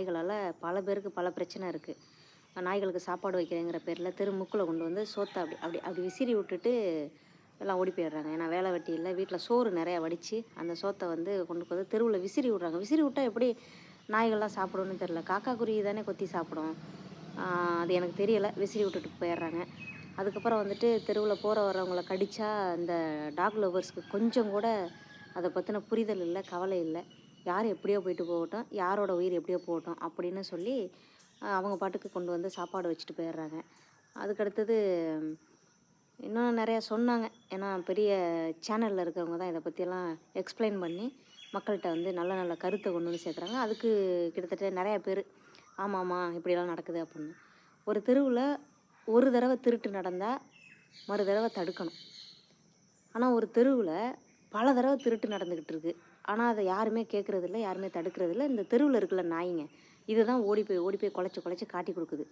நாய்களால் பல பேருக்கு பல பிரச்சனை இருக்குது நாய்களுக்கு சாப்பாடு வைக்கிறேங்கிற பேரில் தெரு முக்கில் கொண்டு வந்து சோத்தை அப்படி அப்படி அப்படி விசிறி விட்டுட்டு எல்லாம் ஓடி போயிடுறாங்க. ஏன்னா வேலை வெட்டி இல்லை வீட்டில் சோறு நிறையா வடித்து அந்த சோத்தை வந்து கொண்டு போய் தெருவில் விசிறி விட்றாங்க. விசிறி விட்டால் எப்படி நாய்கள்லாம் சாப்பிடும்னு தெரில காக்கா குருவி தானே கொத்தி சாப்பிடும். அது எனக்கு தெரியலை. விசிறி விட்டுட்டு போயிடுறாங்க. அதுக்கப்புறம் வந்துட்டு தெருவில் போகிற வரவங்களை கடித்தா இந்த டாக் லவர்ஸ்க்கு கொஞ்சம் கூட அதை பற்றின புரிதல் இல்லை கவலை இல்லை. யார் எப்படியோ போயிட்டு போகட்டும் யாரோட உயிர் எப்படியோ போகட்டும் அப்படின்னு சொல்லி அவங்க பாட்டுக்கு கொண்டு வந்து சாப்பாடு வச்சுட்டு போயிடுறாங்க. அதுக்கடுத்தது இன்னும் நிறையா சொன்னாங்க. ஏன்னா பெரிய சேனலில் இருக்கிறவங்க தான் இதை பற்றியெல்லாம் எக்ஸ்பிளைன் பண்ணி மக்கள்கிட்ட வந்து நல்ல நல்ல கருத்தை கொண்டு வந்து சேர்க்குறாங்க. அதுக்கு கிட்டத்தட்ட நிறையா பேர் ஆமாம்மா இப்படியெல்லாம் நடக்குது அப்படின்னு. ஒரு தெருவில் ஒரு தடவை திருட்டு நடந்தால் மறு தடவை தடுக்கணும். ஆனால் ஒரு தெருவில் பல தடவை திருட்டு நடந்துக்கிட்டு இருக்கு ஆனால் அதை யாருமே கேட்குறதில்ல யாருமே தடுக்கிறதில்ல. இந்த தெருவில் இருக்கிற நாய்ங்க இதுதான் ஓடி போய் ஓடி போய் குலைச்சி குலைச்சி காட்டி கொடுக்குது.